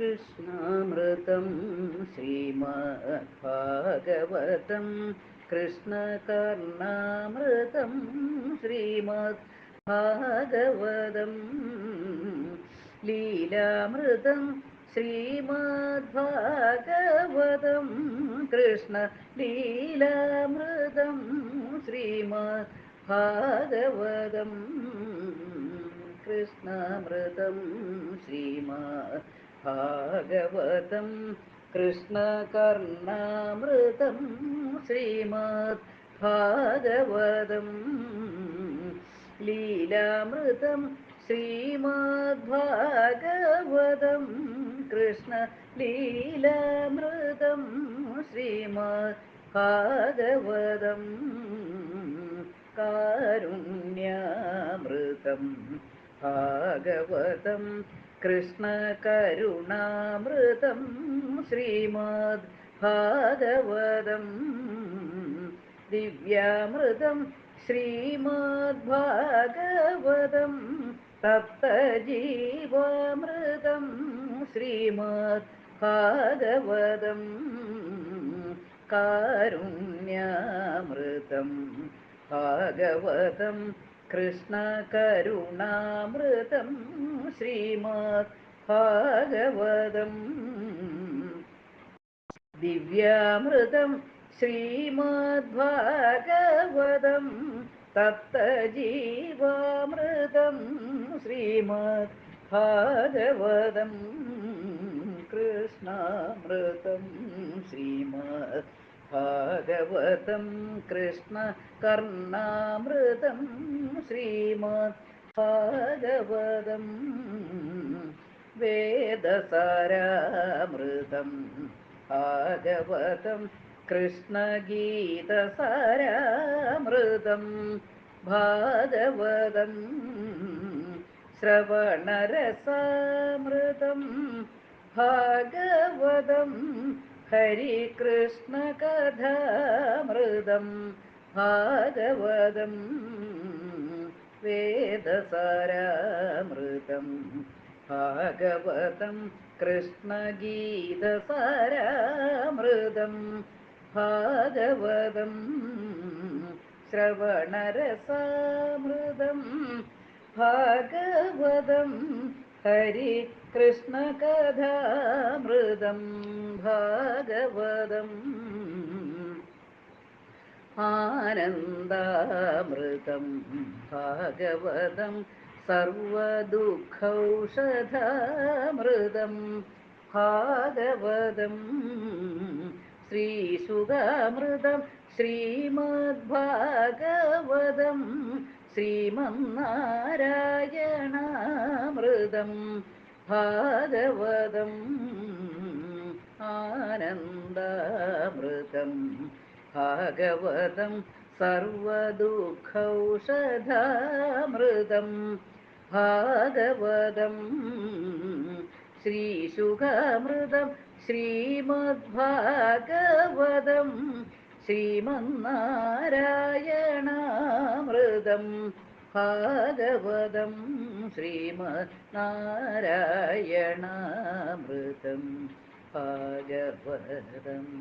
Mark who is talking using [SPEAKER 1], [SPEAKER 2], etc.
[SPEAKER 1] കൃഷ്ണാമൃതം Srimad Bhagavatam കൃഷ്ണകർണാമൃതം Shrimad Bhagavatam ലീലാമൃതം Srimad Bhagavatam Krishna ലീലാമൃതം Srimad Bhagavatam കൃഷ്ണമൃതം Shrimad Bhagavatam കൃഷ്ണകർണാമൃതം Shrimad Bhagavatam ലീലാമൃതം Shrimad Bhagavatam Krishna ലീലാമൃതം Shrimad Bhagavatam കാരുണ്യാമൃതം Bhagavatam കൃഷ്ണകരുണാമൃതം Shrimad Bhagavatam ദിവ്യാമൃതം Shrimad Bhagavatam തപ്തജീവാമൃതം Shrimad Bhagavatam കാരുണ്യാമൃതം Bhagavatam കൃഷ്ണകരുണാമൃതം Shrimad Bhagavatam ദിവ്യാമൃതം Shrimad Bhagavatam തപ്തജീവാമൃതം Shrimad Bhagavatam കൃഷ്ണാമൃതം Shrimad Bhagavatam Krishna കർണാമൃതം Shrimad Bhagavatam വേദസാരാമൃതം. Bhagavatam കൃഷ്ണഗീതസാരാമൃതം. Bhagavatam ശ്രവണരസാമൃതം. Bhagavatam ഹരികൃഷ്ണകഥാമൃതം Bhagavatam വേദസാരാമൃതം Bhagavatam കൃഷ്ണഗീതസാരാമൃതം Bhagavatam ശ്രവണരസാമൃതം Bhagavatam Hari കൃഷ്ണകഥാമൃതം Bhagavatam. ആനന്ദാമൃതം Bhagavatam സർവദുഃഖൗഷധാമൃതം Bhagavatam. ശ്രീസുഖാമൃതം Srimad Bhagavatam. ശ്രീമന്നാരായണാമൃതം Bhagavatam ആനന്ദാമൃതം Bhagavatam സർവദുഃഖൗഷധാമൃതം Bhagavatam ശ്രീശുഖാമൃതം Srimad Bhagavatam गवदम् श्रीमनारायणामृतं भागवरम्